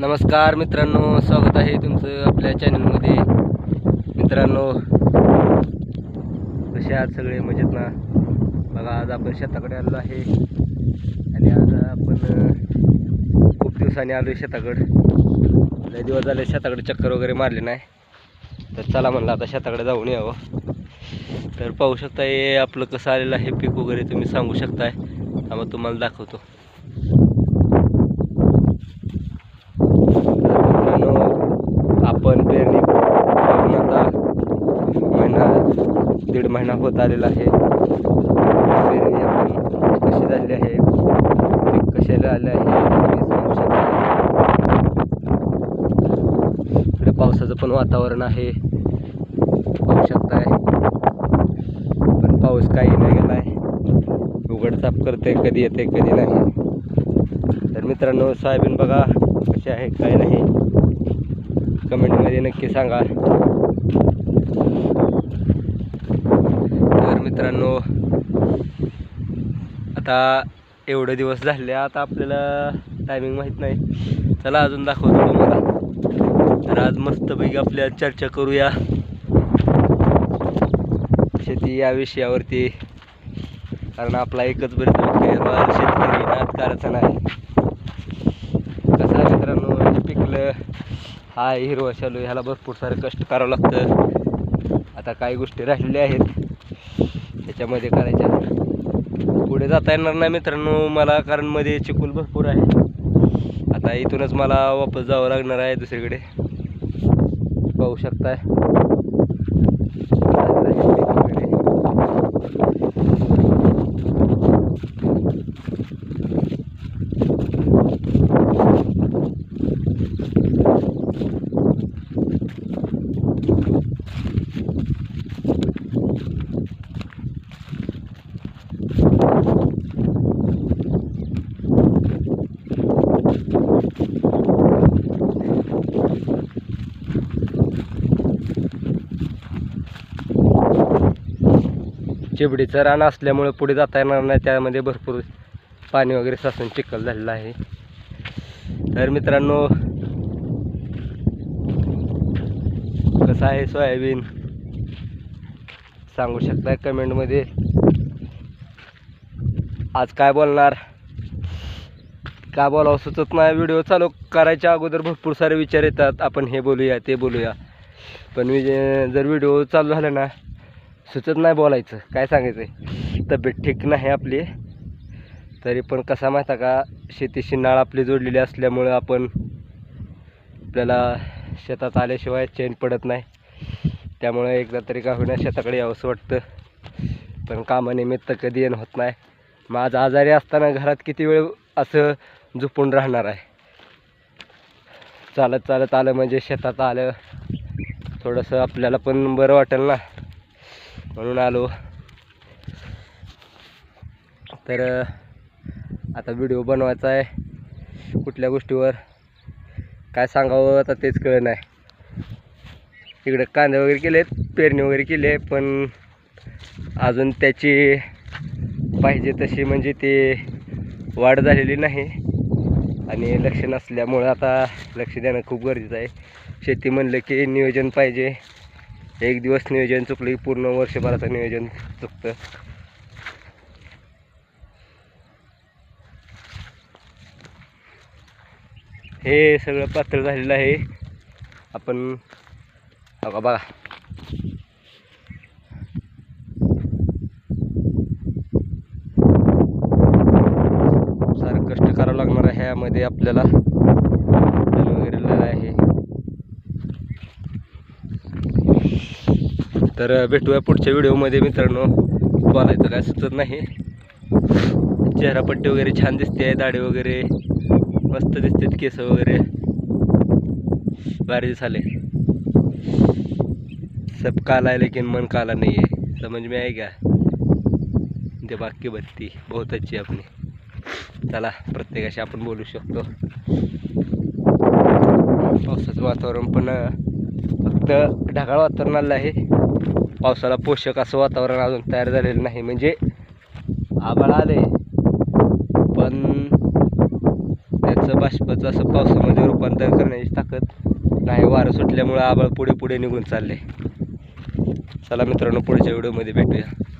नमस्कार मित्रांनो स्वागत आहे तुमचं आपल्या चॅनलमध्ये मित्रांनो कसे आज सगळे? मजेत ना? बघा आज आपण शेताकडे आलो आहे. आणि आज आपण खूप दिवसांनी आलो आहे शेताकडे. लय दिवस झाले शेताकडे चक्कर वगैरे मारले नाही. तर चला म्हणलं आता शेताकडे जाऊन यावं. तर पाहू शकता हे आपलं कसं आलेलं आहे पीक वगैरे तुम्ही सांगू शकताय. मग तुम्हाला दाखवतो मित्रांनो, आपण पेरणी करून आता महिना दीड महिना होत आलेला आहे. पेरणी आपली कशी झाली आहे? पीक कशाला आले आहे? सांगू शकता? इकडे पावसाचं पण वातावरण आहे. पाहू शकताय. पण पाऊस काही नाही गेलाय. उघडताप करते कधी येते कधी नाही. तर मित्रांनो सोयाबीन बघा कसे आहे काय नाही. कमेंटमध्ये नक्की सांगा. मित्रांनो आता एवढे दिवस झाले आता आपल्याला टायमिंग माहीत नाही. चला अजून दाखवतो तुम्हाला. तर आज मस्तपैकी आपल्या चर्चा करूया. शेती या विषयावरती. कारण आपला एकच बरेच शेतकरी नाच नाही कसं आहे मित्रांनो पिकलं. हा हिरवा शालू ह्याला भरपूर सारं कष्ट करावं लागतं. आता काही गोष्टी राहिलेल्या आहेत. त्याच्यामध्ये करायच्या पुढे जाता येणार नाही मित्रांनो मला कारण मध्ये चिकूल भरपूर आहे. आता इथूनच मला वापस जावं लागणार आहे दुसरीकडे. पाहू शकताय चाललं आहे पीक वगैरे. चिबडीचं रान असल्यामुळं पुढे जाता येणार नाही त्यामध्ये भरपूर पाणी वगैरे साचून चिखल झालेलं आहे. तर मित्रांनो कसं आहे सोयाबीन? सांगू शकता कमेंटमध्ये? आज काय बोलणार? काय बोलावं सुचत नाही? व्हिडिओ चालू करायच्या अगोदर भरपूर सारे विचार येतात. आपण हे बोलूया ते बोलूया. पण जर व्हिडिओ चालू झाला ना सुचत नाही बोलायचं. काय सांगायचं आहे तब्येत ठीक नाही आपली. तरी पण कसा माहिती आहे का? शेतीशी नाळ आपली जोडलेली असल्यामुळं आपण आपल्याला शेतात आल्याशिवाय चैन पडत नाही. त्यामुळं एकदा तरी का होईना शेताकडे यावंसं वाटतं. पण कामानिमित्त कधी येणं होत नाही. माझा आजारी असताना घरात किती वेळ असं झोपून राहणार आहे? चालत चालत आलं म्हणजे शेतात आलं. थोडंसं आपल्याला पण बरं वाटेल ना? म्हणून आलो तर आता व्हिडिओ बनवायचा आहे. कुठल्या गोष्टीवर? काय सांगावं आता तेच कळ नाही. इकडे कांदे वगैरे केले पेरणी वगैरे केली आहे पण अजून त्याची पाहिजे तशी म्हणजे ते वाढ झालेली नाही. आणि लक्ष नसल्यामुळं आता लक्ष देणं खूप गरजेचं आहे. शेती म्हणलं की नियोजन पाहिजे. एक दिवस नियोजन चुकलं की पूर्ण वर्षभराचं नियोजन चुकतं. हे सगळं पात्र झालेलं आहे. आपण बघा बघा. सारं कष्ट करावं लागणार आहे ह्यामध्ये आपल्याला तण वगैरे लावलं आहे तर भेटूया पुढच्या व्हिडिओमध्ये मित्रांनो. बोलायचं काय सुचत नाही. चेहरापट्टी वगैरे छान दिसते आहे दाढी वगैरे मस्त दिसतात केस वगैरे. भारी झाले सब काला आहे लेकिन मन काला आहे समज मी में आएगा ते बाकी बत्ती बहुत अच्छी आपली. चला प्रत्येकाशी आपण बोलू शकतो. पावसाचं वातावरण पण फक्त ढगाळ वातावरण आलं आहे. पावसाला पोषक असं वातावरण अजून तयार झालेलं नाही. म्हणजे आभाळ आले पण त्याचं बाष्पाचं असं पावसामध्ये रूपांतर करण्याची ताकद नाही. वारं सुटल्यामुळं आबाळ पुढे पुढे निघून चालले चला मित्रांनो पुढच्या व्हिडिओमध्ये भेटूया.